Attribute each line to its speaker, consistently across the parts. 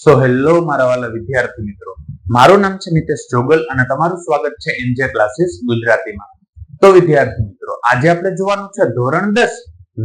Speaker 1: So hello મારા વાલા વિદ્યાર્થી મિત્રો. મારું નામ છે નિતેશ જોગલ અને તમારું સ્વાગત છે એનજે ક્લાસીસ ગુજરાતીમાં. તો વિદ્યાર્થી મિત્રો, આજે આપણે જોવાનું છે ધોરણ દસ,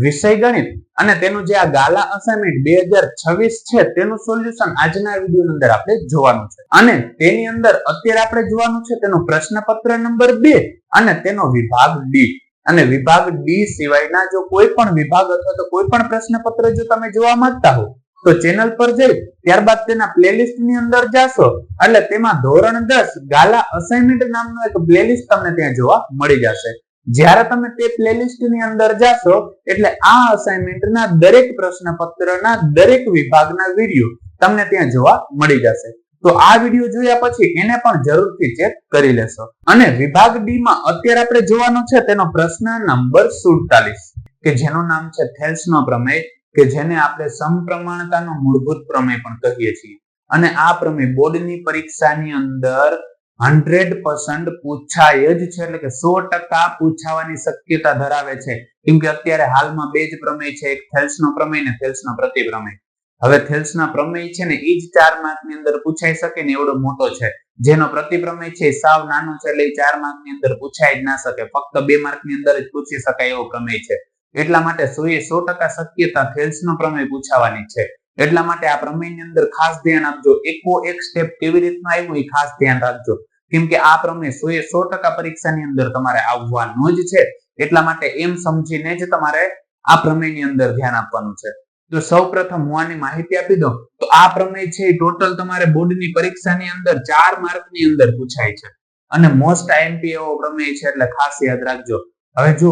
Speaker 1: વિષય ગણિત. અને તેનું જે આ ગાલા અસાઇનમેન્ટ બે હજાર છવ્વીસ છે, તેનું સોલ્યુશન આજના વીડિયો અંદર આપણે જોવાનું છે. અને તેની અંદર અત્યારે આપણે જોવાનું છે તેનો પ્રશ્નપત્ર નંબર બે અને તેનો વિભાગ ડી અને વિભાગ ડી સિવાયના જો કોઈ પણ વિભાગ અથવા તો કોઈ પણ પ્રશ્નપત્ર જો તમે જોવા માંગતા હો તો ચેનલ પર જઈ ત્યારબાદ તેના પ્લેલિસ્ટની અંદર જાશો. એટલે તેમાં ધોરણ દસ ગાલા અસાઇનમેન્ટ નામનું એક પ્લેલિસ્ટ તમને ત્યાં જોવા મળી જશે. જ્યારે તમે તે પ્લેલિસ્ટની અંદર જાશો, એટલે આ અસાઇનમેન્ટ ના દરેક પ્રશ્નપત્રના દરેક વિભાગના વીડિયો તમને ત્યાં જોવા મળી જશે. તો આ વીડિયો જોયા પછી એને પણ જરૂરથી ચેક કરી લેશો. અને વિભાગ ડી માં અત્યારે આપણે જોવાનો છે તેનો પ્રશ્ન નંબર સુડતાલીસ, કે જેનું નામ છે થેલ્સનો પ્રમેય કે જેને આપણે સમપ્રમાણતાનો મૂળભૂત પ્રમેય પણ કહીએ છીએ. અને આ પ્રમેય બોર્ડની પરીક્ષાની અંદર હંડ્રેડ પર્સન્ટ પૂછાય જ છે, એટલે કે સો ટકા પૂછાવાની શક્યતા ધરાવે છે. કેમ કે અત્યારે હાલમાં બે જ પ્રમેય છે, એક થેલ્સનો પ્રમેય ને થેલ્સનો પ્રતિપ્રમેય. હવે થેલ્સના પ્રમેય છે ને એ જ ચાર માર્કની અંદર પૂછાઈ શકે ને એવડો મોટો છે. જેનો પ્રતિપ્રમેય છે સાવ નાનો છે, એટલે ચાર માર્કની અંદર પૂછાઈ જ ના શકે. ફક્ત બે માર્કની અંદર જ પૂછી શકાય એવો પ્રમેય છે. એટલા માટે સો સો ટકા શક્યતા થેલ્સનો પ્રમેય પૂછાવાની છે. એટલા માટે આ પ્રમેયની અંદર ખાસ ધ્યાન આપજો. એકો એક સ્ટેપ કેવી રીતનું આવ્યું એ ખાસ ધ્યાન રાખજો. કેમ કે આ પ્રમેય સો સો ટકા પરીક્ષાની અંદર તમારે આવવાનો જ છે. એટલા માટે એમ સમજીને જ તમારે આ પ્રમેયની અંદર ધ્યાન આપવાનું છે. તો સૌ પ્રથમ હું આની માહિતી આપી દઉં. તો આ પ્રમેય છે ટોટલ તમારે બોર્ડની પરીક્ષાની અંદર ચાર માર્કની અંદર પૂછાય છે. અને મોસ્ટ આઈએમપી એવો પ્રમેય છે એટલે ખાસ યાદ રાખજો. હવે જો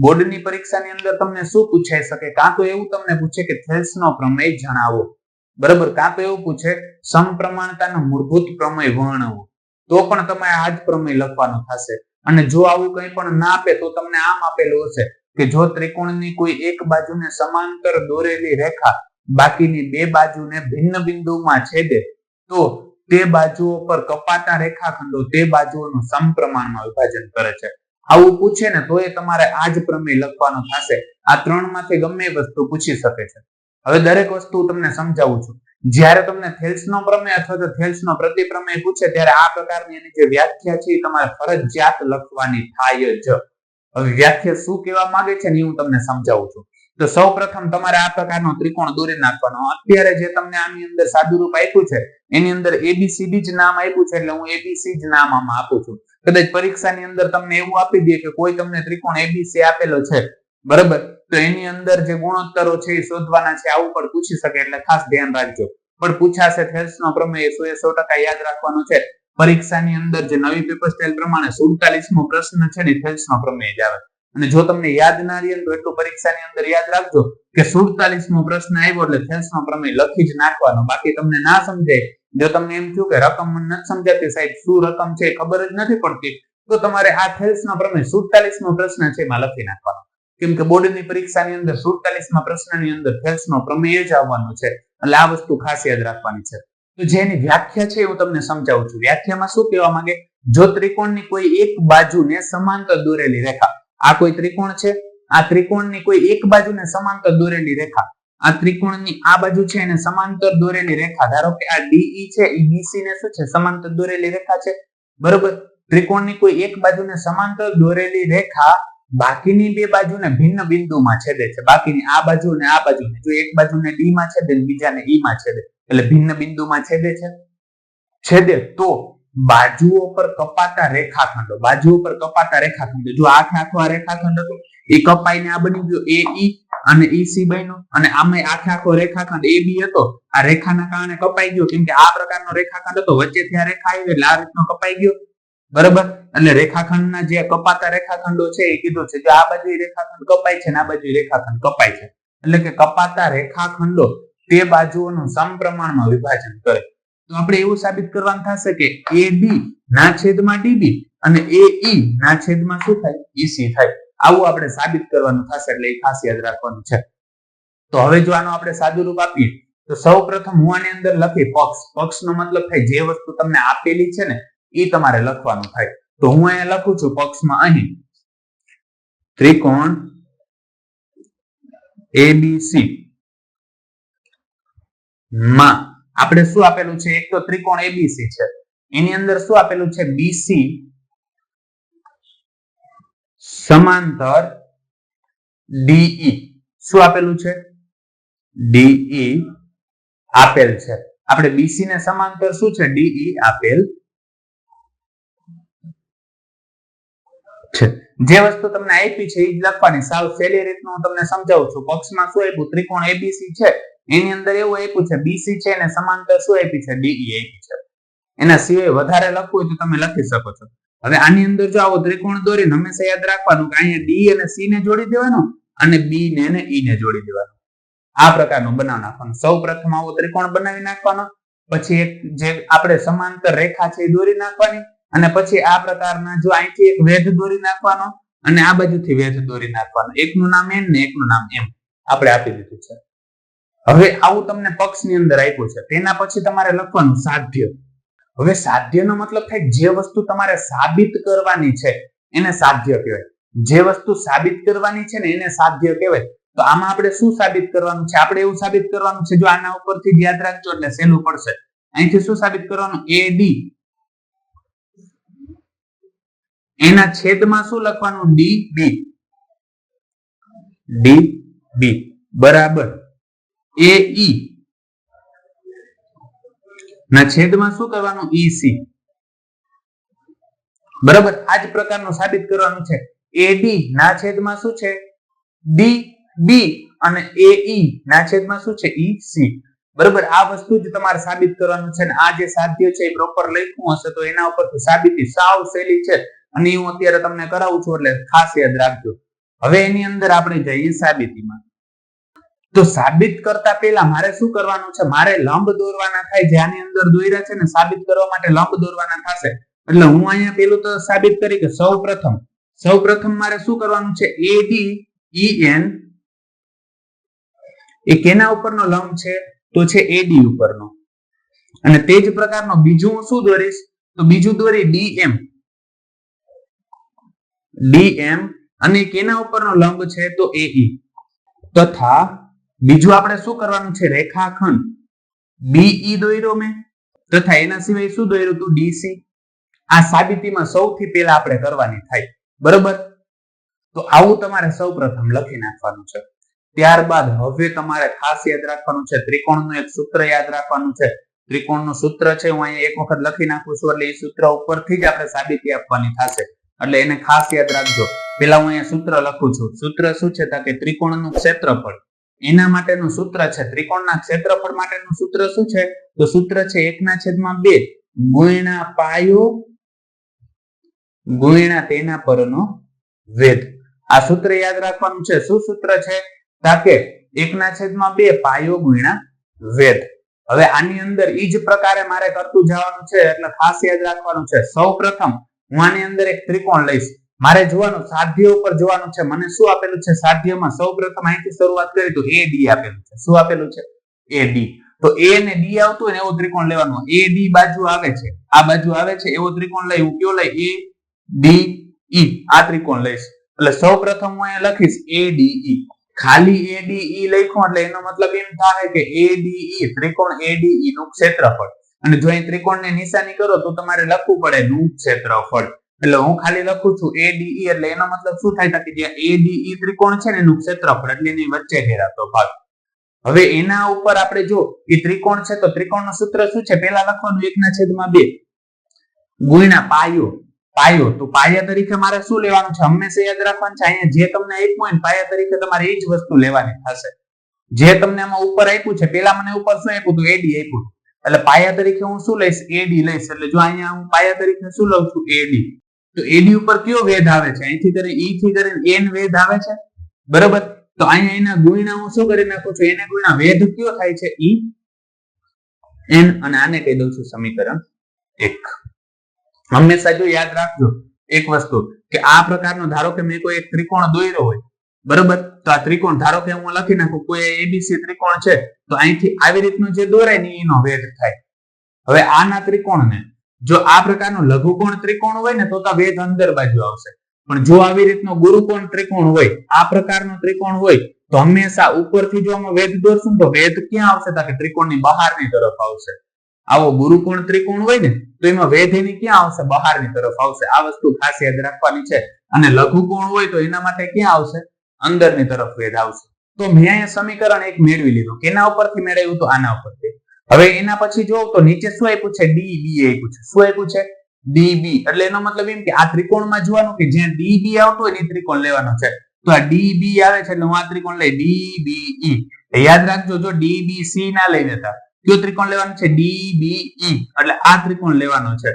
Speaker 1: બોર્ડની પરીક્ષાની અંદર તમને શું પૂછાઈ શકે? કાં તો એવું તમને પૂછે કે થેલ્સનો પ્રમેય જણાવો. બરાબર? કાં તો એવું પૂછે, સમપ્રમાણતાનો મૂળભૂત પ્રમેય વર્ણવો. તો પણ તમે આ જ પ્રમેય લખવાનો થશે. અને જો આવું કંઈ પણ ના આપે, તો તમને આમ આપેલું હશે કે જો ત્રિકોણની કોઈ એક બાજુને સમાંતર દોરેલી રેખા બાકીની બે બાજુને ભિન્ન બિંદુમાં છેદે, તો તે બાજુઓ પર કપાતા રેખાખંડો તે બાજુઓનું સમપ્રમાણમાં વિભાજન કરે છે. આવું પૂછે ને તો એ તમારે આ જ પ્રમેય લખવાનો થશે. આ ત્રણમાંથી ગમે એ વસ્તુ પૂછી શકે છે. હવે દરેક વસ્તુ તમને સમજાવું છું. જ્યારે તમને થેલ્સનો પ્રમેય અથવા તો થેલ્સનો પ્રતિપ્રમેય પૂછે ત્યારે આ પ્રકારની એની જે વ્યાખ્યા છે એ તમારે ફરજિયાત લખવાની થાય જ. હવે વ્યાખ્યા શું કહેવા માંગે છે ને હું તમને સમજાવું છું. તો સૌ પ્રથમ તમારે આ પ્રકારનો ત્રિકોણ દોરી નાખવાનો. અત્યારે જે તમને આની અંદર સાદુરૂપ આપ્યું છે, એની અંદર એબીસીડી જ નામ આપ્યું છે એટલે હું એબીસી જ નામ આમાં આપું છું. કદાચ પરીક્ષાની અંદર તમને એવું આપી દે કે કોઈ તમને ત્રિકોણ એબીસી આપેલો છે. બરાબર? તો એની અંદર જે ગુણોત્તરો છે એ શોધવાના છે. આવું પણ પૂછી શકે એટલે ખાસ ધ્યાન રાખજો. પણ પૂછાશે થેલ્સનો પ્રમેય સો એ સો ટકા યાદ રાખવાનો છે. પરીક્ષાની અંદર જે નવી પેપર સ્ટાઇલ પ્રમાણે સુડતાલીસમો પ્રશ્ન છે ને થેલ્સનો પ્રમેય જ આવે. અને જો તમને યાદ ના રહે તો એટલું પરીક્ષાની અંદર યાદ રાખજો કે સુડતાલીસમો પ્રશ્ન આવ્યો એટલે થેલ્સનો પ્રમેય લખી જ નાખવાનો. બાકી તમને ના સમજાય જો તમને એમ થયું કે રકમ મને નથી સમજાતી સાહેબ, શું રકમ છે ખબર જ નથી પડતી, તો તમારે આ થેલ્સનો પ્રમેય સુડતાલીસમો પ્રશ્ન છે એમાં લખી નાખવાનો. કેમ કે બોર્ડની પરીક્ષાની અંદર સુડતાલીસમાં પ્રશ્નની અંદર થેલ્સનો પ્રમેય જ આવવાનો છે, એટલે આ વસ્તુ ખાસ યાદ રાખવાની છે. તો જેની વ્યાખ્યા છે હું તમને સમજાવું છું. વ્યાખ્યામાં શું કહેવા માંગે? જો ત્રિકોણની કોઈ એક બાજુને સમાંતર દોરેલી રેખા, આ કોઈ ત્રિકોણ છે? આ ત્રિકોણની કોઈ એક બાજુને સમાંતર દોરેલી રેખા આ ત્રિકોણની આ બાજુ છે એને સમાંતર દોરેલી રેખા. ધારો કે આ ડીઈ છે એ બીસી ને શું છે? સમાંતર દોરેલી રેખા છે. બરોબર? ત્રિકોણની કોઈ એક બાજુને સમાંતર દોરેલી રેખા બાકીની બે બાજુને ભિન્ન બિંદુમાં છેદે છે. બાકીની આ બાજુ અને આ બાજુને. જો એક બાજુને ડી માં છેદે બીજાને ઈ માં છેદે, એટલે ભિન્ન બિંદુમાં છેદે છે. છેદે તો બાજુઓ પર કપાતા રેખાખંડો. બાજુઓ પર કપાતા રેખાખંડો. જો આખે આખો આ રેખાખંડ હતો, એ કપાઈને આ બની ગયો એ ઈ અને ઈ સી બન્યો. અને આમાં આખે આખો રેખાખંડ એ બી હતો. આ રેખાના કારણે કપાઈ ગયો. કેમ કે આ પ્રકારનો રેખાખંડ હતો. વચ્ચેથી આ રેખા આવી એટલે આ રીતનો કપાઈ ગયો. બરાબર? એટલે રેખાખંડના જે કપાતા રેખાખંડો છે એ કીધું છે કે આ બાજુ રેખાખંડ કપાય છે ને આ બાજુ રેખાખંડ કપાય છે. એટલે કે કપાતા રેખાખંડો તે બાજુઓનું સમપ્રમાણમાં વિભાજન કરે. તો આપણે એવું સાબિત કરવાનું થશે કે એ બી ના છેદમાં ડીબી અને એ ઈ ના છેદમાં શું થાય? ઈસી થાય. આવું આપણે સાબિત કરવાનું થશે એટલે એ ખાસ યાદ રાખવાનું છે. તો હવે જો આનો આપણે સાદું રૂપ આપીએ, તો સૌ પ્રથમ હું આની અંદર લખી પક્ષ. પક્ષનો મતલબ થાય જે વસ્તુ તમને આપેલી છે ને એ તમારે લખવાનું થાય. તો હું અહીંયા લખું છું પક્ષમાં અહીં. ત્રિકોણ એબીસી માં આપણે શું આપેલું છે? એક તો ત્રિકોણ એબીસી છે. એની અંદર શું આપેલું છે? બીસી સમાંતર ડીઈ શું આપેલું છે? ડીઈ આપેલ છે. આપણે બીસી ને સમાંતર શું છે? ડીઈ આપેલ છે. જે વસ્તુ તમને આપી છે એ જ લખવાની. સાવ સહેલી રીતનું હું તમને સમજાવું છું. પક્ષમાં શું આપ્યું? ત્રિકોણ એબીસી છે. એની અંદર એવું આપ્યું છે બીસી છે અને સમાંતર શું આપી છે? ડીઈ આપી છે. એના સિવાય વધારે લખવું હોય તો તમે લખી શકો છો. હવે આની અંદર જો આવો ત્રિકોણ દોરીને હંમેશા યાદ રાખવાનું કે અહીંયા ડી અને સી ને જોડી દેવાનો અને બી ને અને ઈ ને જોડી દેવાનો. આ પ્રકારનો બનાવી નાખવાનો. સૌ પ્રથમ આવો ત્રિકોણ બનાવી નાખવાનો, પછી એક જે આપણે સમાંતર રેખા છે એ દોરી નાખવાની અને પછી આ પ્રકારના જો અહીંથી એક વેધ દોરી નાખવાનો અને આ બાજુથી વેધ દોરી નાખવાનો. એકનું નામ એન ને એકનું નામ એમ આપણે આપી દીધું છે. હવે આવું તમને પક્ષની અંદર આપ્યું છે. તેના પછી તમારે લખવાનું સાધ્ય. હવે સાધ્યનો મતલબ થાય જે વસ્તુ તમારે સાબિત કરવાની છે, એને સાધ્ય કહેવાય. જે વસ્તુ સાબિત કરવાની છે ને એને સાધ્ય કહેવાય. તો આમાં આપણે શું સાબિત કરવાનું છે? આપણે એવું સાબિત કરવાનું છે, જો આના ઉપરથી યાદ રાખજો એટલે સહેલું પડશે. અહીંથી શું સાબિત કરવાનું? એ ડી એના છેદમાં શું લખવાનું? ડી બી ડી બી બરાબર. એ ઈ ના, છેદમાં શું કરવાનું? ઈસી બરાબર? આ જ પ્રકારનું સાબિત કરવાનું છે. એડી ના છેદમાં શું છે? ડી બી અને એઈ ના છેદમાં શું છે? ઈસી બરાબર? આ વસ્તુ જ તમારે સાબિત કરવાનું છે અને આ જે સાધ્ય છે એ પ્રોપર લખ્યું હશે તો એના ઉપર સાબિતી સાવ સહેલી છે. અને હું અત્યારે તમને કરાવું છું એટલે ખાસ યાદ રાખજો. હવે એની અંદર આપણે જઈએ સાબિતીમાં. તો સાબિત કરતા પહેલા મારે શું કરવાનું છે? મારે લંબ દોરવાના થાય જે આની અંદર દોર્યા છે ને, સાબિત કરવા માટે લંબ દોરવાના થશે. એટલે હું અહીંયા પેલું તો સાબિત કરી કે સૌ પ્રથમ સૌ પ્રથમ મારે શું કરવાનું છે? એ ડી ઈ એન એ કેના ઉપરનો લંબ છે? તો છે એડી ઉપરનો. અને તે જ પ્રકારનો બીજું હું શું દોરીશ? તો બીજું દોરી ડીએમ ડીએમ અને કેના ઉપરનો લંબ છે? તો એઈ તથા બીજું આપણે શું કરવાનું છે? રેખાખંડ. બીઈ દોર્યો મેં. તથા એના સિવાય શું દોર્યું હતું ડીસી આ સાબિતીમાં સૌથી પહેલા આપણે કરવાની થાય. બરોબર? તો આવું તમારે સૌ પ્રથમ લખી નાખવાનું છે. ત્યારબાદ હવે તમારે ખાસ યાદ રાખવાનું છે. ત્રિકોણનું એક સૂત્ર યાદ રાખવાનું છે. ત્રિકોણનું સૂત્ર છે, હું અહીંયા એક વખત લખી નાખું છું, એટલે એ સૂત્ર ઉપરથી જ આપણે સાબિતી આપવાની થશે. એટલે એને ખાસ યાદ રાખજો. પેલા હું અહીંયા સૂત્ર લખું છું. સૂત્ર શું છે? કે ત્રિકોણનું ક્ષેત્રફળ. એના માટેનું સૂત્ર છે? ત્રિકોણના ક્ષેત્રફળ માટેનું સૂત્ર શું છે? તો સૂત્ર છે એકના છેદમાં બે. ગુણ્યા પાયો, ગુણ્યા તેના પરનો વેધ આ સૂત્ર યાદ રાખવાનું છે. શું સૂત્ર છે? તાકે એકના છેદમાં બે, પાયો ગુણ્યા વેધ હવે આની અંદર ઈ જ પ્રકારે મારે કરતું જવાનું છે, એટલે ખાસ યાદ રાખવાનું છે. સૌ પ્રથમ હું આની અંદર એક ત્રિકોણ લઈશ. મારે જોવાનું, સાધ્ય ઉપર જોવાનું છે. મને શું આપેલું છે? સાધ્યમાં સૌ પ્રથમ અહીંથી શરૂઆત કરી તો એ ડી આપેલું છે. શું આપેલું છે? એ ડી તો એ ને ડી આવતું હોય ને એવો ત્રિકોણ લેવાનો. એ ડી બાજુ આવે છે. આ બાજુ આવે છે, એવો ત્રિકોણ લઈ હું કયો લઈ? એ ડી ઈ આ ત્રિકોણ લઈશ. એટલે સૌ પ્રથમ હું અહીંયા લખીશ એ ડી ઈ ખાલી એ ડી ઈ લખ્યું એટલે એનો મતલબ એમ થાય કે એ ડી ઈ ત્રિકોણ એ ડી ઈ નું ક્ષેત્રફળ. અને જો અહીં ત્રિકોણને નિશાની કરો તો તમારે લખવું પડે નું ક્ષેત્રફળ. એટલે હું ખાલી લખું છું એ ડી એટલે એનો મતલબ શું થાય? કે જે એ ડી ત્રિકોણ છે ને એનું ક્ષેત્રફળ, એટલે એની વચ્ચે ઘેરાતો ભાગ. હવે એના ઉપર આપણે જો એ ત્રિકોણ છે, તો ત્રિકોણનું સૂત્ર શું છે? પેલા લખવાનું એકના છેદમાં બે. ગુણ્યા પાયો. પાયો. તો પાયા તરીકે મારે શું લેવાનું છે? હંમેશા યાદ રાખવાનું છે, અહીંયા જે તમને આપ્યું હોય ને પાયા તરીકે તમારે એ જ વસ્તુ લેવાની થશે. જે તમને આમાં ઉપર આપ્યું છે પેલા મને ઉપર શું આપ્યું હતું? એડી આપ્યું એટલે પાયા તરીકે હું શું લઈશ? એડી લઈશ. એટલે જો અહીંયા હું પાયા તરીકે શું લઉં છું? એડી તો એની ઉપર કયો વેધ આવે છે? અહીંથી કરીને ઈ થી કરીને એન વેધ આવે છે? બરોબર? તો અહીંયા એના ગુણ્યા હું શું કરી નાખું છું? એને ગુણ્યા વેધ કયો થાય છે? ઈ? એન અને આને કહી દઉં છું સમીકરણ એક. હંમેશા જો યાદ રાખજો એક વસ્તુ કે આ પ્રકારનો ધારો કે મેં કોઈ એક ત્રિકોણ દોર્યો હોય, બરોબર? તો આ ત્રિકોણ ધારો કે હું લખી નાખું, કોઈ એબીસી ત્રિકોણ છે, તો અહીંથી આવી રીતનું જે દોરાય ને એનો વેધ થાય. હવે આના ત્રિકોણને જો આ પ્રકારનો લઘુકોણ ત્રિકોણ હોય ને તો વેધ અંદર બાજુ આવશે. પણ જો આવી રીતનો ગુરુકોણ ત્રિકોણ હોય, આ પ્રકારનો ત્રિકોણ હોય, તો હંમેશા ઉપરથી જો અમે વેદ દોરશું તો વેદ ક્યાં આવશે? તો કે ત્રિકોણની બહારની તરફ આવશે. આવો ગુરુકોણ ત્રિકોણ હોય ને, તો એમાં વેધ એની ક્યાં આવશે? બહારની તરફ આવશે. આ વસ્તુ ખાસ યાદ રાખવાની છે. અને લઘુકોણ હોય તો એના માટે ક્યાં આવશે? અંદરની તરફ વેધ આવશે. તો મેં અહીંયા સમીકરણ એક મેળવી લીધું. કેના ઉપરથી મેળવ્યું? તો આના ઉપરથી. હવે એના પછી જો તો નીચે શું આપ્યું છે? ડી બી આપ્યું છે. શું આપ્યું છે? ડી બી એટલે એનો મતલબ એમ કે આ ત્રિકોણમાં જોવાનું કે જ્યાં ડી બી આવતો હોય એ ત્રિકોણ લેવાનો છે. તો આ ડી બી આવે છે એટલે હું આ ત્રિકોણ લઈ ડી બી ઈ યાદ રાખજો, જો ડી બી સી ના લઈ લેતા, કયો ત્રિકોણ લેવાનો છે? ડી બી ઈ એટલે આ ત્રિકોણ લેવાનો છે.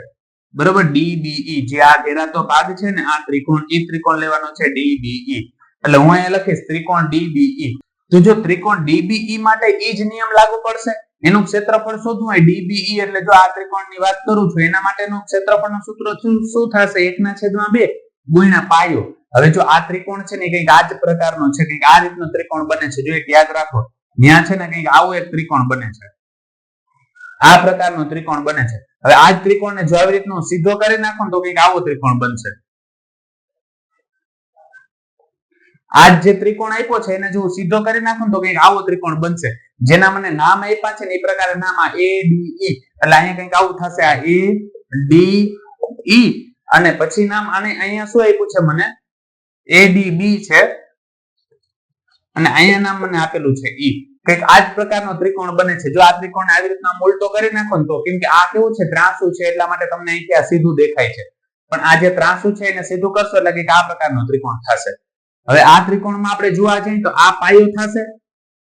Speaker 1: બરોબર? ડી બી ઈ જે આ ઘેરાતો ભાગ છે ને આ ત્રિકોણ, ઈ ત્રિકોણ લેવાનો છે ડી બી ઈ એટલે હું અહીંયા લખીશ ત્રિકોણ ડી બી ઈ તો જો ત્રિકોણ ડીબીઈ માટે ઈ જ નિયમ લાગુ પડશે? એનું ક્ષેત્રફળ શોધવું હોય ડીબીઈ એટલે જો આ ત્રિકોણની વાત કરું છું, એના માટેનું ક્ષેત્રફળનું સૂત્ર શું થશે? એકના છેદમાં બે ગુણ્યા પાયો. હવે જો આ ત્રિકોણ છે ને કંઈક આ જ પ્રકારનો છે, કંઈક આ રીતનો ત્રિકોણ બને છે. જો એક યાદ રાખો ત્યાં છે ને કંઈક આવું એક ત્રિકોણ બને છે. આ પ્રકારનો ત્રિકોણ બને છે. હવે આ જ ત્રિકોણને જો આવી રીતનો સીધો કરી નાખો તો કંઈક આવો ત્રિકોણ બનશે. આ જે ત્રિકોણ આપ્યો છે, એને જો સીધો કરી નાખો ને તો કંઈક આવો ત્રિકોણ બનશે. જેના મને નામ આપ્યા છે ને એ પ્રકારે નામ આ એ ડી ઈ એટલે અહીંયા કંઈક આવું થશે આ એ ડી ઈ અને પછી નામ આને અહીંયા શું આપ્યું છે મને? એ ડી બી છે. અને અહીંયા નામ મને આપેલું છે ઈ કંઈક આ જ પ્રકારનો ત્રિકોણ બને છે. જો આ ત્રિકોણ આવી રીતના ઉલટો કરી નાખો તો, કેમ કે આ કેવું છે? ત્રાસુ છે, એટલા માટે તમને અહીંથી આ સીધું દેખાય છે. પણ આ જે ત્રાસુ છે એને સીધું કરશો એટલે કે આ પ્રકારનો ત્રિકોણ થશે. હવે આ ત્રિકોણમાં આપણે જોવા જઈએ તો આ પાયો થશે.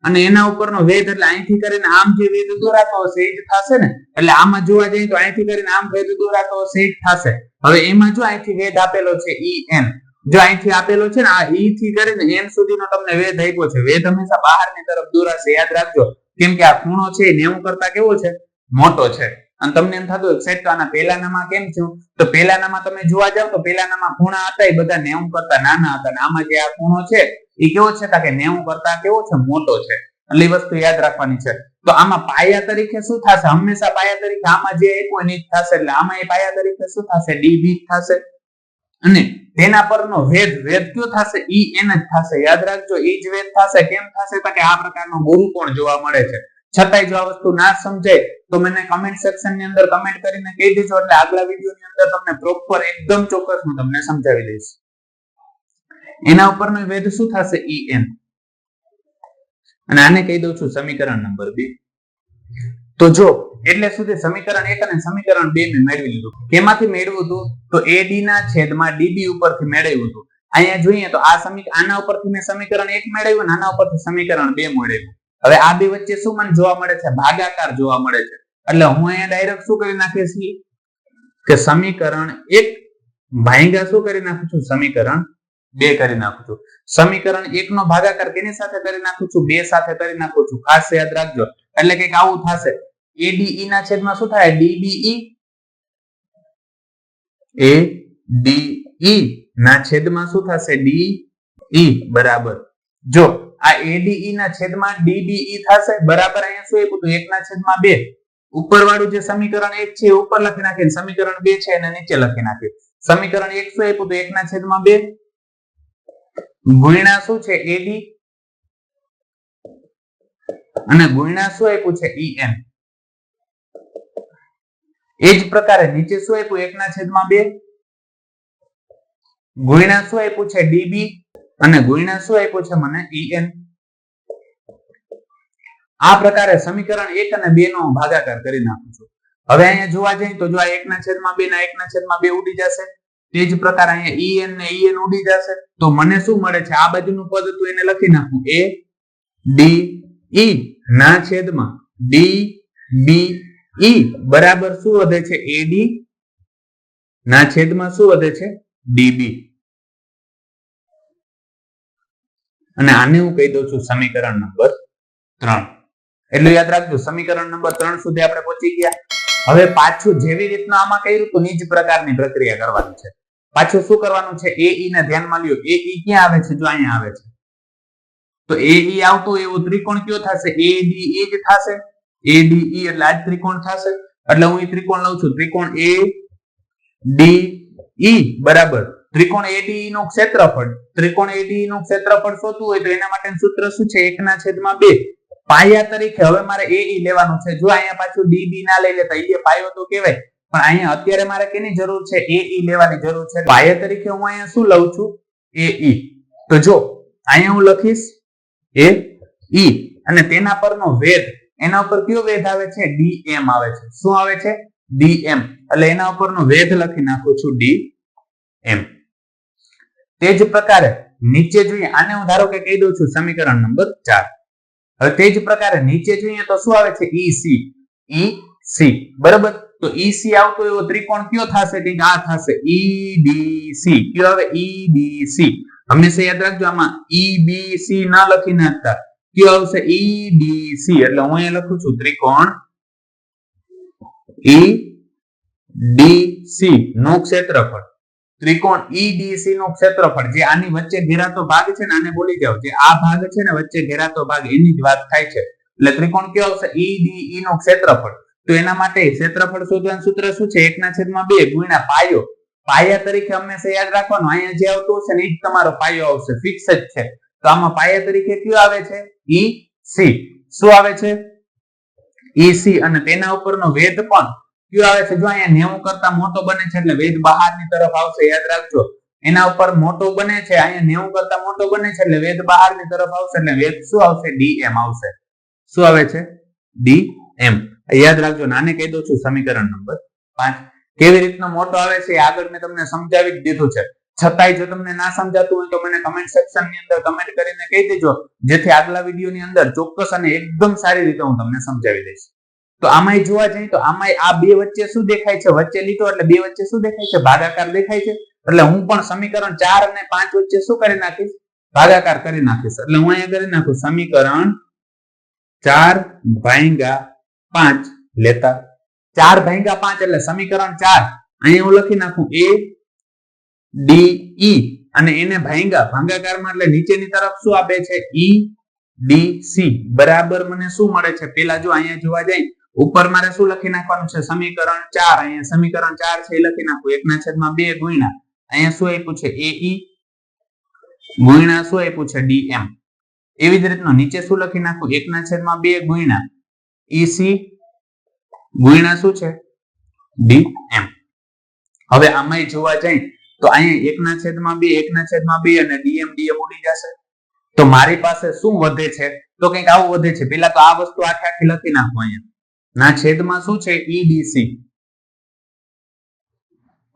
Speaker 1: અને એના ઉપરનો વેધ એટલે અહીંથી કરીને આમ જે વેધ દોરાતો હશે એ જ થશે ને, એટલે આમાં જોવા જઈએ તો અહીંથી કરીને આમ વેધ દોરાતો હશે એ જ થશે. હવે એમાં જો અહીંથી વેધ આપેલો છે ઈ એન, જો અહીંથી આપેલો છે ને, આ ઈ થી કરીને એન સુધીનો તમને વેધ આપ્યો છે. વેધ હંમેશા બહારની તરફ દોરાશે, યાદ રાખજો. કેમ કે આ ખૂણો છે એ નેવું કરતા કેવો છે? મોટો છે. અને તમને એમ થતું સાહેબ તો આના પહેલાનામાં કેમ થયું? તો પહેલાનામાં તમે જોવા જાવ તો પહેલાનામાં ખૂણા હતા એ બધા નેવું કરતા નાના હતા. આમાં જે આ ખૂણો છે એ કેવો છે? કે નેવું કરતા કેવો છે? મોટો છે. એટલે એ વસ્તુ યાદ રાખવાની છે. તો આમાં પાયા તરીકે શું થશે? હંમેશા પાયા તરીકે આમાં જે આપ્યું એની થશે. એટલે આમાં એ પાયા તરીકે શું થશે? ડી બી થશે. અને તેના પરનો વેદ વેદ કયો થશે? ઈ એન જ થશે. યાદ રાખજો, ઈ જ વેદ થશે. કેમ થશે? તો કે આ પ્રકારનો ગુરુકોણ જોવા મળે છે? છતાંય જો આ વસ્તુ ના સમજાય, તો મને કમેન્ટ સેક્શનની અંદર કમેન્ટ કરીને કહી દેજો. એટલે આગલા વીડિયો ની અંદર તમને પ્રોપર એકદમ ચોક્કસ હું તમને સમજાવી દઈશ. એના ઉપરનો વેધ શું થશે? ઈ એન અને આને કહી દઉં છું સમીકરણ નંબર બે. તો જો, એટલે સુધી સમીકરણ એક અને સમીકરણ બે મેળવી લીધું. કેમાંથી મેળવ્યું હતું? તો એડી ના છેદમાં ડીબી ઉપરથી મેળવ્યું હતું. અહીંયા જોઈએ તો આ સમીકરણ આના ઉપરથી મેં સમીકરણ એક મેળવ્યું આના ઉપરથી સમીકરણ બે મેળવ્યું. હવે આ બે વચ્ચે શું મને જોવા મળે છે? ભાગાકાર જોવા મળે છે. એટલે હું અહીંયા ડાયરેક્ટ શું કરી નાખીશ કે સમીકરણ એક ભાઈગા શું કરી નાખું છું? સમીકરણ બે કરી નાખું છું. સમીકરણ એક નો ભાગાકાર કેની સાથે કરી નાખું છું, બે સાથે કરી નાખું છું. ખાસ યાદ રાખજો. એટલે કંઈક આવું થશે. એડીઈ ના છેદમાં શું થાય? ડીબીઈ એ ડીઈ ના છેદમાં શું થશે? ડીઈ બરાબર. જો આ એડીઈ ના છેદમાં ડીબીઈ થશે, બરાબર અહીંયા શું આપ્યું હતું? એક ના છેદમાં બે. ઉપર વાળું જે સમીકરણ એક છે ઉપર લખી નાખે સમીકરણ બે છે એને નીચે લખી નાખે સમીકરણ એક શું આપ્યું હતું? એક ના છેદમાં બે. ગુણ્યા શું છે? એડી અને ગુણ્યા શું આપ્યું છે? ઈએન એ જ પ્રકારે નીચે શું આપ્યું? એકના છેદમાં બે. ગુણ્યા શું આપ્યું છે? ડીબી અને ગુણ્યા શું આપ્યું છે? મને ઈએન આ પ્રકારે સમીકરણ એક અને બે નો ભાગાકાર કરી નાખું છું. હવે અહીંયા જોવા જઈએ તો જો આ એકના છેદમાં બે ના એકના છેદમાં બે ઉડી જશે. તે જ પ્રકાર અહીંયા ઈએન ને ઈએન ઉડી જશે. તો મને શું મળે છે? આ બાજુનું પદ હતું એને લખી નાખું. એ ડી ઈ ના છેદમાં ડી બી ઈ બરાબર શું વધે છે? એડી ના છેદમાં શું વધે છે? ડીબી અને આને હું કહી દઉં છું સમીકરણ નંબર ત્રણ. એટલું યાદ રાખજો, સમીકરણ નંબર ત્રણ સુધી આપણે પહોંચી ગયા. હવે પાછું જેવી રીતના આમાં કર્યું તો ની જ પ્રકારની પ્રક્રિયા કરવાની છે. પાછું શું કરવાનું છે? એ ઈ ને ધ્યાનમાં લ્યો. એ ઈ ક્યાં આવે છે? જો અહીંયા આવે છે. તો એ ઈ આવતો એવો ત્રિકોણ કયો થશે? એ ડી એ જ થશે. એ ડી ઈ એટલે આ ત્રિકોણ થશે. એટલે હું એ ત્રિકોણ લઉં છું. ત્રિકોણ એ ડી ઈ બરાબર. ત્રિકોણ એડી નું ક્ષેત્રફળ. ત્રિકોણ એડી નું ક્ષેત્રફળ શોધવું હોય તો એના માટેનું સૂત્ર શું છે? એકના છેદમાં બે. પાયા તરીકે હવે મારે એ લેવાનું છે. જો અહીંયા પાછું ડીબી ના લઈ લેતા એ પાયો તો કહેવાય પણ અહીંયા અત્યારે મારે કેની જરૂર છે? એ લેવાની જરૂર છે. બાહ્ય તરીકે હું અહીંયા શું લઉં છું? એ તો જો, અહીંયા હું લખીશ એ ઈ. અને તેના પરનો વેધ એના ઉપર કયો વેધ આવે છે? ડી એમ આવે છે. શું આવે છે? D M. એટલે એના ઉપરનો વેધ લખી નાખું છું, ડી એમ. તે જ પ્રકારે નીચે જોઈએ, આને હું ધારો કે કહી દઉં છું, સમીકરણ નંબર ચાર. હવે તે જ પ્રકારે નીચે જોઈએ તો શું આવે છે? E C. E C. બરાબર? તો ઈસી આવતો એવો ત્રિકોણ કયો થશે? કંઈક આ થશે. ઈ કયો આવે? ઈ હંમેશા યાદ રાખજો આમાં. ઈબીસી ના લખી નાખતા કયો આવશે? ઈ એટલે હું અહીંયા લખું છું ત્રિકોણ ઈ ડી સી નું ક્ષેત્રફળ. ત્રિકોણ ઈડીસી નું ક્ષેત્રફળ. જે આની વચ્ચે ઘેરાતો ભાગ છે ને આને બોલી જાવ જે આ ભાગ છે ને વચ્ચે ઘેરાતો ભાગ, એની જ વાત થાય છે. એટલે ત્રિકોણ કયો આવશે? ઈડીઈ નું ક્ષેત્રફળ. તો એના માટે ક્ષેત્રફળ શોધવાનું સૂત્ર શું છે? એકના છેદમાં બે ગુણ્યા પાયો. પાયા તરીકે હંમેશા યાદ રાખવાનું. અહીંયા જે આવતું હશે ને એ જ તમારો પાયો આવશે. ફિક્સ જ છે. તો આમાં પાયા તરીકે કયો આવે છે? ઈ સી શું આવે છે? ઈ સી અને તેના ઉપરનો વેધ પણ કયો આવે છે? જો અહીંયા નેવું કરતા મોટો બને છે એટલે વેધ બહારની તરફ આવશે. યાદ રાખજો. એના ઉપર મોટો બને છે. અહીંયા નેવું કરતા મોટો બને છે એટલે વેધ બહારની તરફ આવશે એટલે વેધ શું આવશે? ડી એમ આવશે. શું આવે છે? ડી એમ યાદ રાખજો, નાને કહી દઉં છું સમીકરણ નંબર પાંચ. કેવી રીતનો મોટો આવે છે આગળ મેં તમને સમજાવી દીધું છે. છતાંય જો તમને ના સમજાતું હોય તો મને કમેન્ટ સેક્શનની અંદર કમેન્ટ કરીને કહી દેજો, જેથી આગલા વીડિયો ની અંદર ચોક્કસ અને એકદમ સારી રીતે હું તમને સમજાવી દઈશ. તો આમાંય જોવા જઈએ તો આમાંય આ બે વચ્ચે શું દેખાય છે? વચ્ચે લીટો એટલે બે વચ્ચે શું દેખાય છે? ભાગાકાર દેખાય છે. એટલે હું પણ સમીકરણ ચાર અને પાંચ વચ્ચે શું કરી નાખીશ? ભાગાકાર કરી નાખીશ. એટલે હું અહીંયા કરી નાખું સમીકરણ ચાર ભાંગા પાંચ. લેતા. ચાર ભાંગા પાંચ એટલે સમીકરણ ચાર. અહીંયા હું લખી નાખું એ ડી ઈ અને એને ભાંગા ભાંગાકારમાં એટલે નીચેની તરફ શું આપે છે? ઈ ડી સી બરાબર મને શું મળે છે? પેલા જો અહીંયા જોવા જાય ઉપર મારે શું લખી નાખવાનું છે? સમીકરણ ચાર. અહીંયા સમીકરણ ચાર છે એ લખી નાખું. એકના છેદમાં બે ગુણ્યા. અહીંયા શું આપ્યું છે? એ ઈ ગુણ્યા શું આપ્યું છે? ડી એમ એવી જ રીતનું નીચે શું લખી નાખું? એકના છેદમાં બે ગુણ્યા. ઈસી ગુણ્યા શું છે? ડી એમ હવે આમાં જોવા જાય તો અહીંયા એકના છેદમાં બે, એકના છેદમાં બે અને ડીએમ ડીએમ ઉડી જશે. તો મારી પાસે શું વધે છે? તો કંઈક આવું વધે છે. પેલા તો આ વસ્તુ આખે આખી લખી નાખો અહીંયા. ના, છેદમાં શું છે? ઈડીસી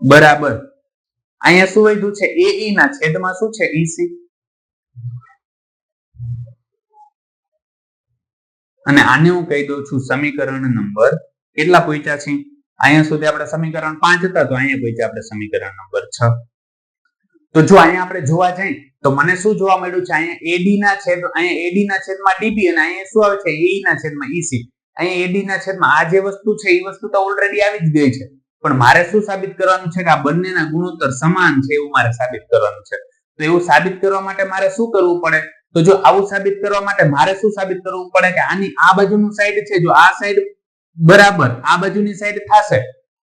Speaker 1: બરાબર. અહીંયા શું વધ્યું છે? એઈ ના છેદમાં શું છે? ઈસી અને આને હું કહી દઉં છું સમીકરણ નંબર કેટલા પૂછ્યા છે? અહીંયા સુધી આપણે સમીકરણ પાંચ હતા, તો અહીંયા પૂછ્યા આપણે સમીકરણ નંબર છ. તો જો અહીંયા આપણે જોવા જઈએ, તો મને શું જોવા મળ્યું છે? અહીંયા એડી ના છેદ, અહીંયા એડી ના છેદમાં ડીબી અને અહીંયા શું આવે છે? એઈ ના છેદમાં ઈસી અહીંયા એડી ના છેદમાં આ જે વસ્તુ છે, એ વસ્તુ તો ઓલરેડી આવી જ ગઈ છે. પણ મારે શું સાબિત કરવાનું છે? કે આ બંનેના ગુણોત્તર સમાન છે, એવું મારે સાબિત કરવાનું છે. તો એવું સાબિત કરવા માટે મારે શું કરવું પડે? તો જો આવું સાબિત કરવા માટે મારે શું સાબિત કરવું પડે કે આની આ બાજુનું સાઈડ છે, જો આ સાઈડ બરાબર આ બાજુની સાઈડ થશે,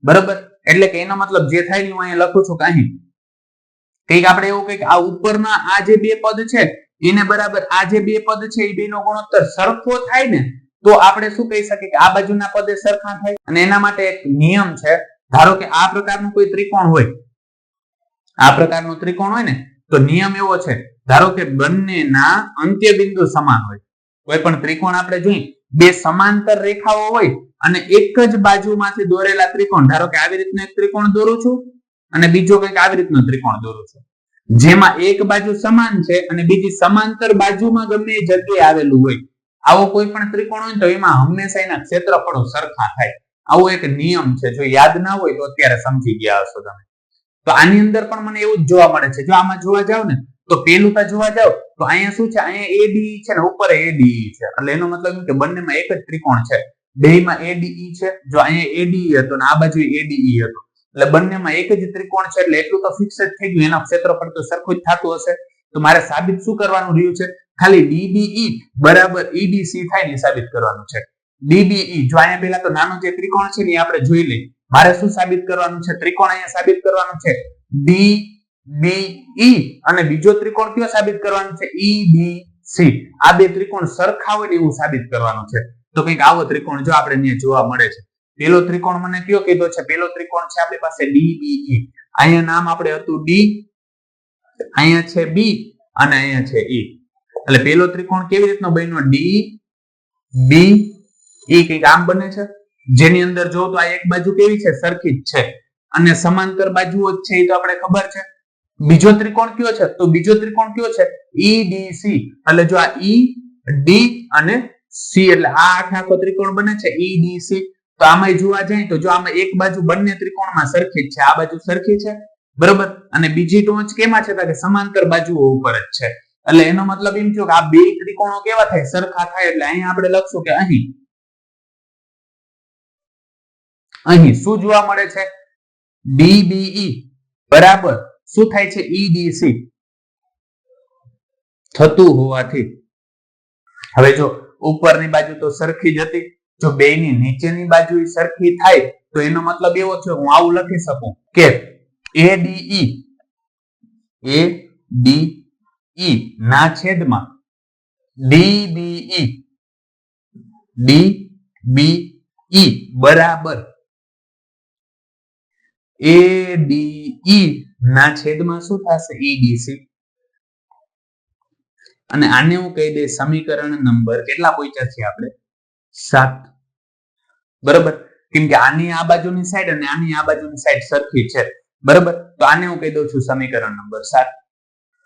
Speaker 1: બરાબર? એટલે કે એનો મતલબ જે થાય ને હું અહીંયા લખું છું કે અહીં. કંઈક આપણે એવું કંઈક આ ઉપરના આ જે બે પદ છે, એને બરાબર આ જે બે પદ છે એ બેનો ગુણોત્તર સરખો થાય ને, તો આપણે શું કહી શકીએ કે આ બાજુના પદે સરખા થાય? અને એના માટે એક નિયમ છે, ધારો કે આ પ્રકારનું કોઈ ત્રિકોણ હોય, આ પ્રકારનું ત્રિકોણ હોય ને, તો નિયમ એવો છે ધારો કે બંનેના અંત્ય બિંદુ સમાન હોય. કોઈ પણ ત્રિકોણ આપણે જોઈએ બે સમાંતર રેખાઓ હોય અને એક જ બાજુમાંથી દોરેલા ત્રિકોણ, ધારો કે આવી રીતનું એક ત્રિકોણ દોરું છું અને બીજો કંઈક આવી રીતનો ત્રિકોણ દોરું છું. જેમાં એક બાજુ સમાન છે અને બીજી સમાંતર બાજુમાં ગમે જગ્યાએ આવેલું હોય. આવો કોઈ પણ ત્રિકોણ હોય તો એમાં હંમેશા એના ક્ષેત્રફળો સરખા થાય. આવો એક નિયમ છે, જો યાદ ના હોય તો અત્યારે સમજી ગયા હશો તમે. તો આની અંદર પણ મને એવું જ જોવા મળે છે, જો આમાં જોવા જાવ ને તો પેલું તો જોવા જાવ તો અહીંયા શું છે? અહીંયા એડી છે ને ઉપર એડીઈ છે. એટલે એનો મતલબ કે બંનેમાં એક જ ત્રિકોણ છે. બેયમાં એડીઈ છે. જો અહીંયા એડીઈ હતો ને આ બાજુ એડીઈ હતો. એટલે બંનેમાં એક જ ત્રિકોણ છે, એટલે એટલું તો ફિક્સ જ થઈ ગયું. એના ક્ષેત્રફળ તો સરખું જ થતું હશે. તો મારે સાબિત શું કરવાનું રહ્યું છે? ખાલી ડીબીઈ બરાબર ઈડીસી થાય ને સાબિત કરવાનું છે. ડીબીઈ જો અહીંયા પેલા તો નાનું જે ત્રિકોણ છે ને એ આપણે જોઈ લઈએ. મારે શું સાબિત કરવાનું છે? ત્રિકોણ અહીંયા સાબિત કરવાનું છે. ડી બી ઈ અને બીજો ત્રિકોણ કયો સાબિત કરવાનો છે? ઈ બી સી આ બે ત્રિકોણ સરખા હોય ને એવું સાબિત કરવાનું છે. તો કંઈક આવો ત્રિકોણ જો આપણે અહીંયા જોવા મળે છે. પેલો ત્રિકોણ મને કયો કીધો છે? પેલો ત્રિકોણ છે આપણી પાસે ડી બી ઈ અહીંયા નામ આપણે હતું ડી અહીંયા છે બી અને અહીંયા છે ઈ એટલે પેલો ત્રિકોણ કેવી રીતનો બન્યો? ડી બી ઈ કંઈક આમ બને છે? જેની અંદર જો તો આ એક બાજુ કેવી છે? સરખી જ છે. અને સમાંતર બાજુઓ જ છે, એ તો આપણે ખબર છે. બીજો ત્રિકોણ કયો છે? તો બીજો ત્રિકોણ કયો છે? ઈડીસી ડી એટલે જો આ ઈ ડી અને સી એટલે આ આખે આખો ત્રિકોણ બને છે ઈડીસી તો આમાં જોવા જાય તો જો આમાં એક બાજુ બંને ત્રિકોણમાં સરખી છે, આ બાજુ સરખી છે? બરોબર? અને બીજી ટોચ કેમાં છે? કે સમાંતર બાજુઓ ઉપર જ છે. એટલે એનો મતલબ એમ થયો કે આ બે ત્રિકોણો કેવા થાય? સરખા થાય. એટલે અહીંયા આપણે લખશું કે અહીં. અહીં શું જોવા મળે છે? ડીબીઈ બરાબર? શું થાય છે? ઈડીસી થતું હોવાથી. હવે જો ઉપરની બાજુ તો સરખી જ હતી, જો બેયની નીચેની બાજુ સરખી થાય, તો એનો મતલબ એવો છે, હું આવું લખી શકું કે એડીઈ એ ડીઈ ઈ ના છેદમાં ડીબીઈ ડી બી ઈ બરાબર. એડીઈ ના છેદમાં શું થશે? ઈડીસી અને આને હું કહી દે સમીકરણ નંબર કેટલા પહોંચ્યા છે આપણે? સાત. બરોબર? કેમ કે આની આ બાજુની સાઈડ અને આની આ બાજુની સાઈડ સરખી છે. બરોબર? તો આને હું કહી દઉં છું સમીકરણ નંબર સાત.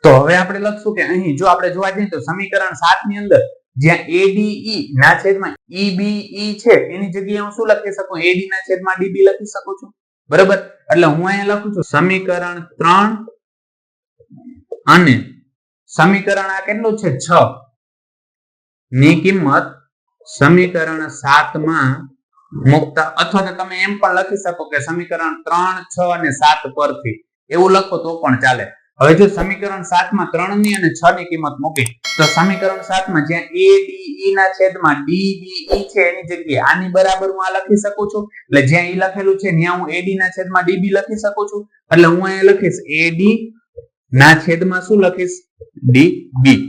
Speaker 1: તો હવે આપણે લખશું કે અહીં જો આપણે જોવા જઈએ તો સમીકરણ સાતની અંદર જ્યાં એડીઈ ના છેદમાં ઈબીઈ છે, એની જગ્યાએ હું શું લખી શકું? એડી ના છેદમાં ડીબી લખી શકું છું? બરાબર? એટલે હું અહીંયા લખું છું સમીકરણ ત્રણ અને સમીકરણ આ કેટલું છે? છ. ની કિંમત સમીકરણ સાતમાં મુકતા, અથવા તો તમે એમ પણ લખી શકો કે સમીકરણ ત્રણ, છ અને સાત પરથી. એવું લખો તો પણ ચાલે. હવે જો સમીકરણ સાતમાં ત્રણની અને છ ની કિંમત મૂકી, તો સમીકરણ સાતમાં જ્યાં એ ડી ના છેદમાં ડી બી ઈ છે એની જગ્યાએ. આની બરાબર હું આ લખી શકું છું? એટલે જ્યાં ઈ લખેલું છે, ત્યાં હું એડી ના છેદમાં ડીબી લખી શકું છું? એટલે હું અહીંયા લખીશ એડી ના છેદમાં શું લખીશ? ડી બી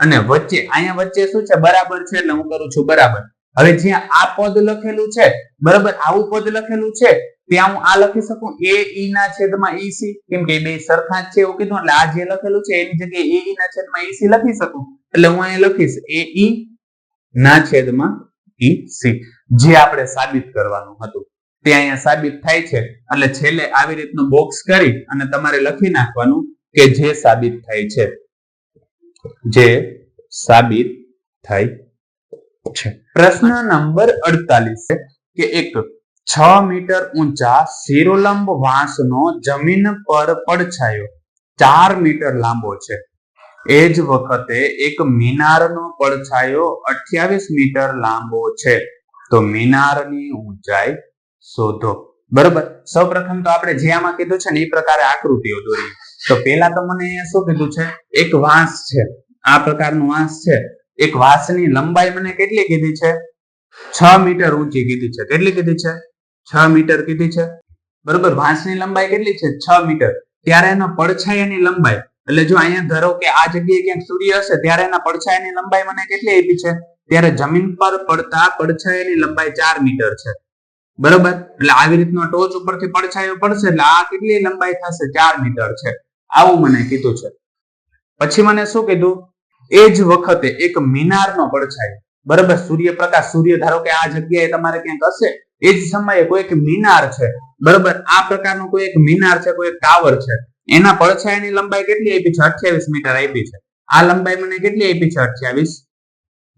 Speaker 1: અને વચ્ચે, અહીંયા વચ્ચે શું છે? બરાબર છે એટલે હું કરું છું બરાબર. હવે જ્યાં આ પદ લખેલું છે, બરાબર આવું પદ લખેલું છે, ત્યાં હું આ લખી શકું? એ ઈ ના છેદમાં ઈ સી કેમ કે બે સરખા જ છે એવું કીધું, એટલે આ જે લખેલું છે, એની જગ્યાએ એ ઈ ના છેદમાં ઈ સી લખી શકું. એટલે હું અહીંયા લખીશ એ ઈ ના છેદમાં ઈ સી. જે આપણે સાબિત કરવાનું હતું. તે અહીંયા સાબિત થાય છે. એટલે છેલ્લે આવી રીતનું બોક્સ કરી અને તમારે લખી નાખવાનું કે જે સાબિત થાય છે. જે સાબિત થાય છે. પ્રશ્ન નંબર અડતાલીસ કે એક છ મીટર ઊંચા શિરોલંબ વાંસનો જમીન પર પડછાયો. ચાર મીટર લાંબો છે. એ જ વખતે એક મિનારનો પડછાયો અઠ્યાવીસ મીટર લાંબો છે. તો મિનારની ઊંચાઈ શોધો. બરોબર? સૌપ્રથમ તો આપણે જે આમાં કીધું છે ને, એ પ્રકારે આકૃતિઓ દોરી તો પેલા તો મને અહીંયા શું કીધું છે? એક વાંસ છે. આ પ્રકારનું વાંસ છે. એક વાંસની લંબાઈ મને કેટલી કીધી છે? છ મીટર ઊંચી કીધી છે. કેટલી કીધી છે? છ મીટર કીધી છે. બરોબર? વાંસની લંબાઈ કેટલી છે? છ મીટર. ત્યારે એનો પડછાયાની લંબાઈ એટલે જો અહીંયા ધારો કે આ જગ્યાએ ક્યાંક સૂર્ય હશે, ત્યારે એના પડછાયાની લંબાઈ મને કેટલી આપી છે? ત્યારે જમીન પર પડતા પડછાયાની લંબાઈ ચાર મીટર છે. બરોબર? એટલે આવી રીતનો ટોચ ઉપરથી પડછાયો પડશે, એટલે આ કેટલી લંબાઈ થશે? ચાર મીટર છે. આવું મને કીધું છે. પછી મને શું કીધું? એ જ વખતે એક મિનારનો પડછાયો. બરોબર? સૂર્યપ્રકાશ, સૂર્ય ધારો કે આ જગ્યાએ તમારે ક્યાંક હશે, એ જ સમયે કોઈ એક મિનાર છે. બરોબર? આ પ્રકારનું કોઈ એક મિનાર છે કોઈ એક ટાવર છે. એના પડછાયાની લંબાઈ કેટલી આપી છે? અઠ્યાવીસ મીટર આપી છે. આ લંબાઈ મને કેટલી આપી છે? અઠ્યાવીસ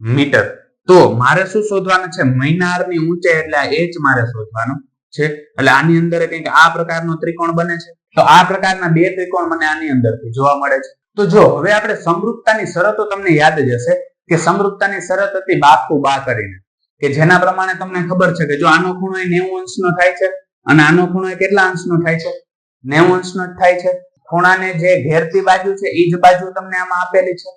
Speaker 1: મીટર. તો મારે શું શોધવાનું છે? મહિનારની ઊંચાઈ એટલે આ એચ મારે શોધવાનું છે. એટલે આની અંદર કંઈક આ પ્રકારનો ત્રિકોણ બને છે. તો આ પ્રકારના બે ત્રિકોણ મને આની અંદરથી જોવા મળે છે. તો જો, હવે આપણે સમૃદ્ધતાની શરતો તમને યાદ જ હશે કે સમૃદ્ધતાની શરત હતી બાપુ બા કરીને. કે જેના પ્રમાણે તમને ખબર છે કે જો આનો ખૂણો એ નેવું અંશનો થાય છે અને આનો ખૂણો એ કેટલા અંશનો થાય છે? નેવું અંશનો જ થાય છે. ખૂણાને જે ઘેરતી બાજુ છે એ જ બાજુ તમને આમાં આપેલી છે.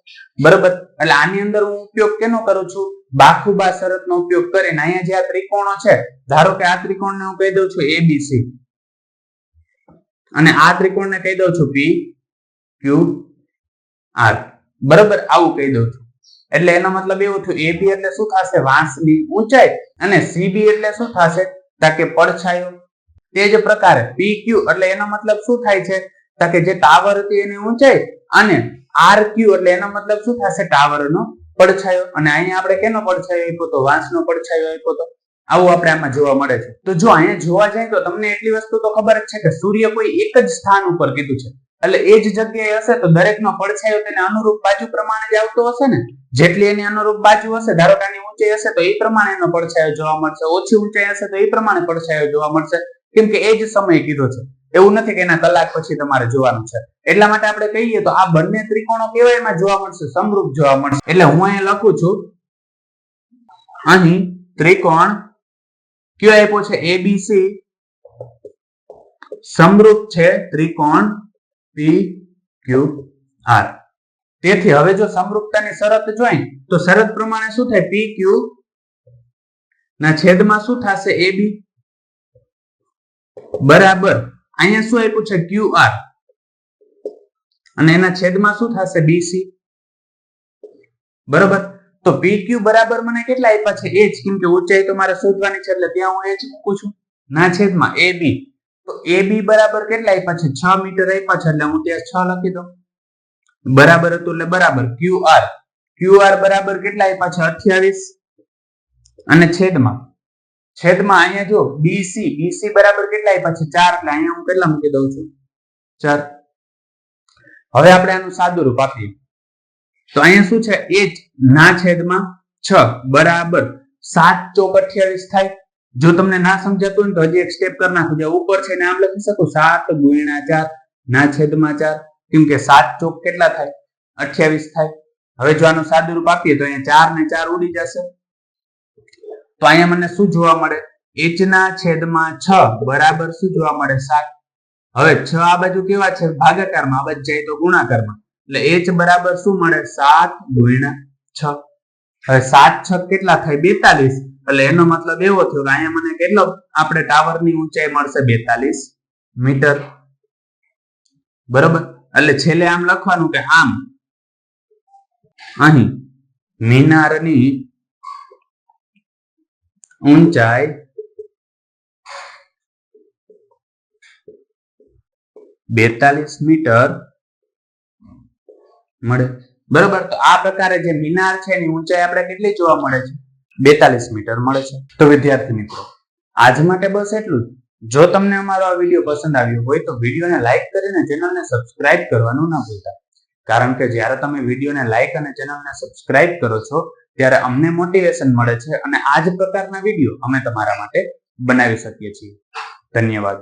Speaker 1: બરોબર? એટલે આની અંદર હું ઉપયોગ કેનો કરું છું? બાખુબા શરતનો ઉપયોગ કરીને. અહીંયા જે આ ત્રિકોણો છે, ધારો કે આ ત્રિકોણને હું કહી દઉં છું એબીસી અને આ ત્રિકોણને કહી દઉં છું પી ક્યુ આર બરોબર? આવું કહી દઉં છું. એટલે એનો મતલબ એવું થયું એ બી એટલે શું થશે? વાંસની ઊંચાઈ અને સી બી એટલે શું થશે? તાકે પડછાયો તે જ પ્રકારે ક્યુ એટલે એનો મતલબ શું થાય છે? તાકે જે ટાવર હતી એની ઊંચાઈ અને આર ક્યુ એટલે એનો મતલબ શું થશે? ટાવરનો પડછાયો. અને અહીંયા આપણે કેનો પડછાયો આપ્યો તો? વાંસનો પડછાયો આપ્યો તો? આવું આપણે આમાં જોવા મળે છે. તો જો અહીંયા જોવા જાય તો તમને એટલી વસ્તુ તો ખબર જ છે કે સૂર્ય કોઈ એક જ સ્થાન ઉપર કીધું છે. એટલે એ જ જગ્યાએ હશે તો દરેકનો પડછાયો તેને અનુરૂપ બાજુ પ્રમાણે જ આવતો હશે ને? જેટલી એની અનુરૂપ બાજુ હશે, ધારો કે આની ઊંચાઈ હશે તો એ પ્રમાણે એનો પડછાયો જોવા મળશે. ઓછી ઊંચાઈ હશે તો એ પ્રમાણે પડછાયો જોવા મળશે. કેમ કે એ જ સમય કીધો છે. એવું નથી કે એના કલાક પછી તમારે જોવાનું છે. એટલા માટે આપણે કહીએ તો આ બંને ત્રિકોણો કેવા એમાં જોવા મળશે, સમરૂપ જોવા મળશે. એટલે હું અહીંયા લખું છું, અહીં ત્રિકોણ કયો આપ્યો છે? એબીસી સમરૂપ છે ત્રિકોણ પી ક્યુ આર તેથી હવે જો સમરૂપતાની શરત જોઈ, તો શરત પ્રમાણે શું થાય? પી ક્યુ ના છેદમાં શું થશે? એ બી બરાબર. અહીંયા શું આપ્યું છે? ક્યુ આર અને એના છેદમાં શું થશે? બીસી બરાબર? તો પી બરાબર મને કેટલા આપ્યા છે? એચ કેમ કે ઊંચાઈ તો મારે શોધવાની છે, એટલે ત્યાં હું એચ મૂકું છું. ના છેદમાં એ બી તો એ બી બરાબર કેટલા આપ્યા છે? છ મીટર આપ્યા છે, એટલે હું ત્યાં છ લખી દઉં. બરાબર હતું એટલે બરાબર. ક્યુ આર ક્યુ આર બરાબર કેટલા આપ્યા છે? અઠ્યાવીસ. અને છેદમાં. છેદમાં અહીંયા જો બીસી બીસી બરાબર કેટલા આપ્યા છે એટલે અહીંયા હું કેટલા મૂકી દઉં છું? ચાર. હવે આપણે આનું સાદું રૂપ આપીએ. તો અહીંયા શું છે? એચ ના છેદમાં છ, બરાબર. સાત ચોક અઠ્યાવીસ થાય. જો તમને ના સમજાતું હોય તો હજી એક સ્ટેપ કરી નાખું. જે ઉપર છે ને આમ લખી શકો. સાત ગુણ્યા ચાર, ના છેદમાં ચાર. કેમ કે સાત ચોક કેટલા થાય? અઠ્યાવીસ થાય. હવે જો આનું સાદું રૂપ આપીએ તો અહીંયા ચાર ને ચાર ઉડી જશે. તો અહીંયા મને શું જોવા મળે? એચ ના છેદમાં છ બરાબર શું જોવા મળે સાત? હવે છ આ બાજુ કેવા છે? ભાગાકારમાં. આ બાજુ જાય તો ગુણાકારમાં. એટલે એચ બરાબર શું મળે? સાત ગુણ્યા છ. હવે સાત છ કેટલા થાય? બેતાલીસ. એટલે એનો મતલબ એવો થયો કે અહીંયા મને કેટલો? આપણે ટાવરની ઊંચાઈ મળશે બેતાલીસ મીટર. બરોબર? એટલે છેલ્લે આમ લખવાનું કે આમ. અહીં, મિનારની ઊંચાઈ બેતાલીસ મીટર. મળે. બરોબર? તો આ પ્રકારે જે મિનાર છે એની ઊંચાઈ આપણે કેટલી જોવા મળે છે? બેતાલીસ મીટર મળે છે. તો વિદ્યાર્થી મિત્રો, આજ માટે બસ એટલું જ. જો તમને અમારો આ વીડિયો પસંદ આવ્યો હોય તો વિડીયોને લાઇક કરીને ચેનલને સબસ્ક્રાઇબ કરવાનું ના ભૂલતા. કારણ કે જ્યારે તમે વિડીયોને લાઇક અને ચેનલને સબસ્ક્રાઇબ કરો છો ત્યારે અમને મોટિવેશન મળે છે અને આ જ પ્રકારના વીડિયો અમે તમારા માટે બનાવી શકીએ છીએ. ધન્યવાદ.